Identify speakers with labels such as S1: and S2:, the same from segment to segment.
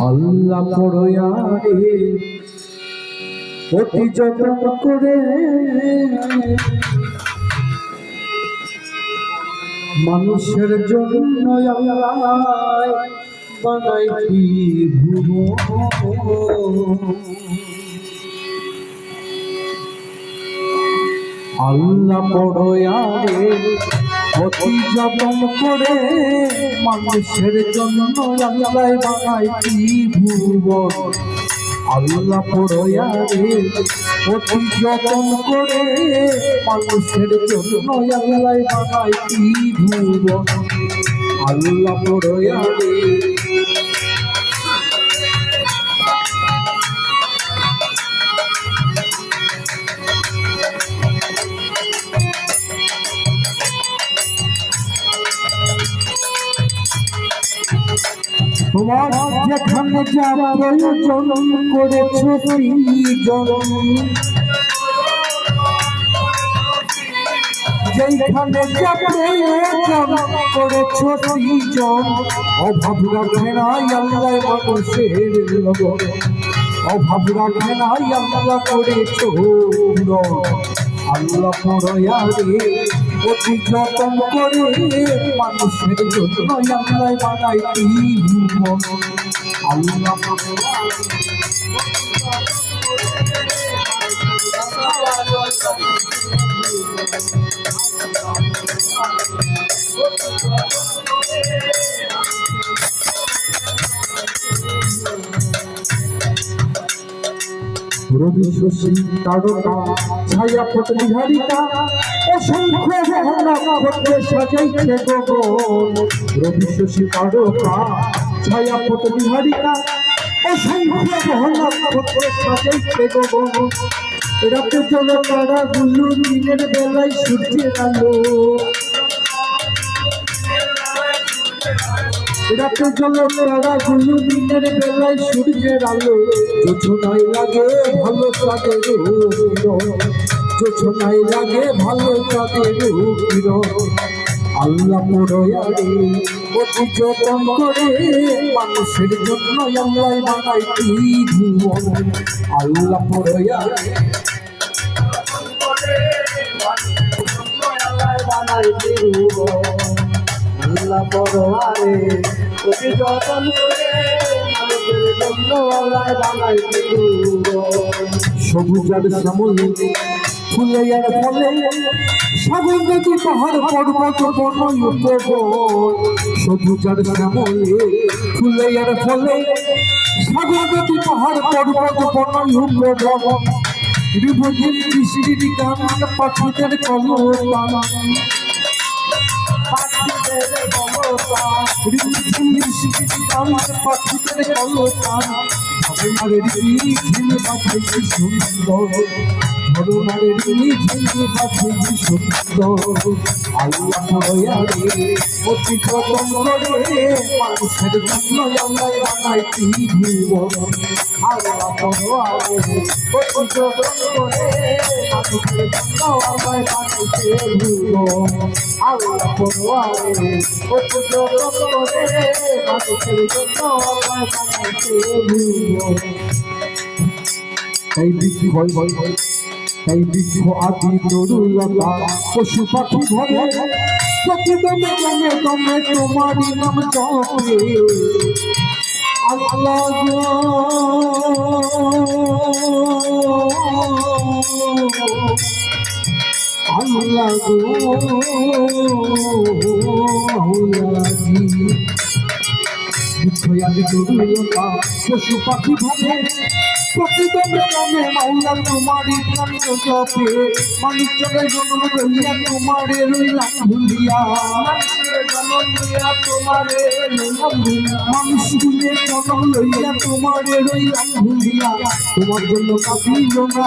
S1: আল্লাহ পড়য়ারে অতি যতন করে মানুষের জন্য আল্লাহ বানাইতি ভুবন। আল্লাহ পড়য়ারে অতি যতন করে? মানুষের জন্য আল্লাহ বানাইতি ভুবন? আল্লাহ পড়য়ারে অতি যতন করে। মানুষের জন্য আল্লাহ বানাইতি ভুবন? আল্লাহ পড়য়ারে তোমার যেখানে যা প্রয়োজন করেছ সৃজন যেখানে যা প্রয়োজন করেছ সৃজন অভাব রাখে নাই আল্লাহ মানুষের লগন অভাব রাখে নাই আল্লাহ করেছ আল্লাহ পড়য়ারে অতি যতন করে মানুষের জন্য আমরাই বানাইতি ভুবন আল্লাহ রবি শশী তারকা ছায়া পটলি হারিকা অসংখ্য নক্ষত্রে সাজাইছে গগন রবি শশী তারকা ছায়া পটলি হারিকা অসংখ্য নক্ষত্রে সাজাইছে গগন রাতে জল তারা গুলো দিনের বেলায় সূর্যের আলো রাতে জল তারা গুলো দিনের বেলায় সূর্যের আলো। যোজনায় লাগে ভালো তাদের যোজনায় লাগে ভালো তাদের আল্লাহ পড়য়ারে অতি যতন করে মানুষের জন্য আল্লাহ বানাইতি ভুবন আল্লাহ পড়য়ারে বানাইতি ভুবন আল্লাহ পড়য়ারে অতি যতন করে ভুবন সবুজার শ্যামলে ফুলে আর ফলে সাগর নদী পাহাড় পর্বত বনই উপবন সবুজার শ্যামলে ফুলে আর ফলে সাগর নদী পাহাড় পর্বত বনই উপবন রিভুজির বৃষ্টির গান পাখিদের কলতান গান পাখিদের ধরনারের ঝিল বাজে সুন্দর ঝিল বাজে কি সুন্দর আল্লাহ দয়ারে অতি যতন করে মানুষের জন্য আল্লাহ বানাইতি ভুবন আল্লাহ দয়ারে অতি যতন করে মানুষের জন্য আল্লাহ বানাইতি ভুবন আল্লাহ দয়ারে অতি যতন করে মানুষের জন্য আল্লাহ বানাইতি ভুবন তাই বৃদ্ধি হয় হয় হয় তাই বৃক্ষ আদি তরুলতা পশু পাখি ধরে প্রতি দমে দমে তোমারই নাম জপে আল্লাহ। আল্লাহ পশু পাখি ভাবে প্রতিদমে নামে মাওলা তোমারি নাম জপে মানুষ চলে জন্ম লইয়া তোমারে রইলাম ভুলিয়া। তোমারে মানুষ গুলে জন্ম লইয়া তোমারে রইলাম তোমার জন্য কাঁপিল না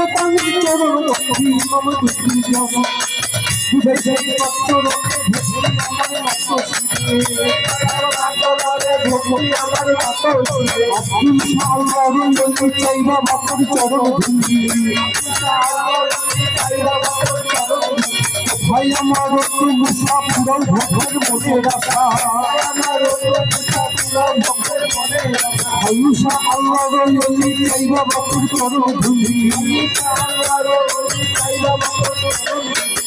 S1: আলী চরণ বন্দি ইমাম দুটি জন বুঝে সেই আমার ভাই আমার একটু মুসাফিরাল ভক্তের মনে রাখা আয়ুষা আল্লাহ রলি চাইবা ধুলি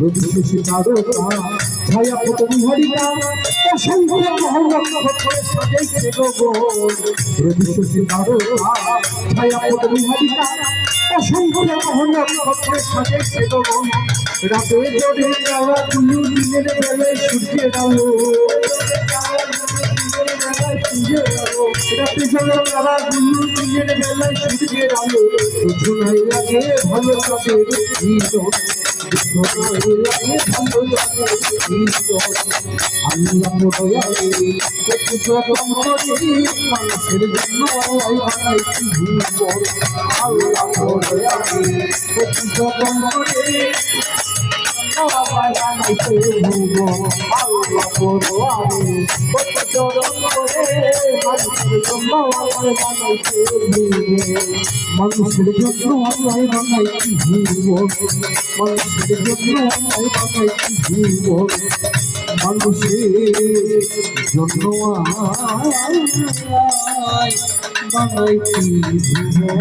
S1: রবি শশী তারকা ছায়া পতনি হরিকা অসংখ্য রবি শশী তারকা ছায়া পতনি হরিকা অসংখ্য সাজাইছে গগন রাতে জোরে যাওয়া দিনের বেলায় সূর্যের আলো ভালো লাগে মানুষের জন্য আল্লাহ মানুষের জন্য আল্লাহ বানাইছি জীবন মানুষের জন্য আল্লাহ বানাইছি জীবন মানুষের জন্য বানাইছি জীবন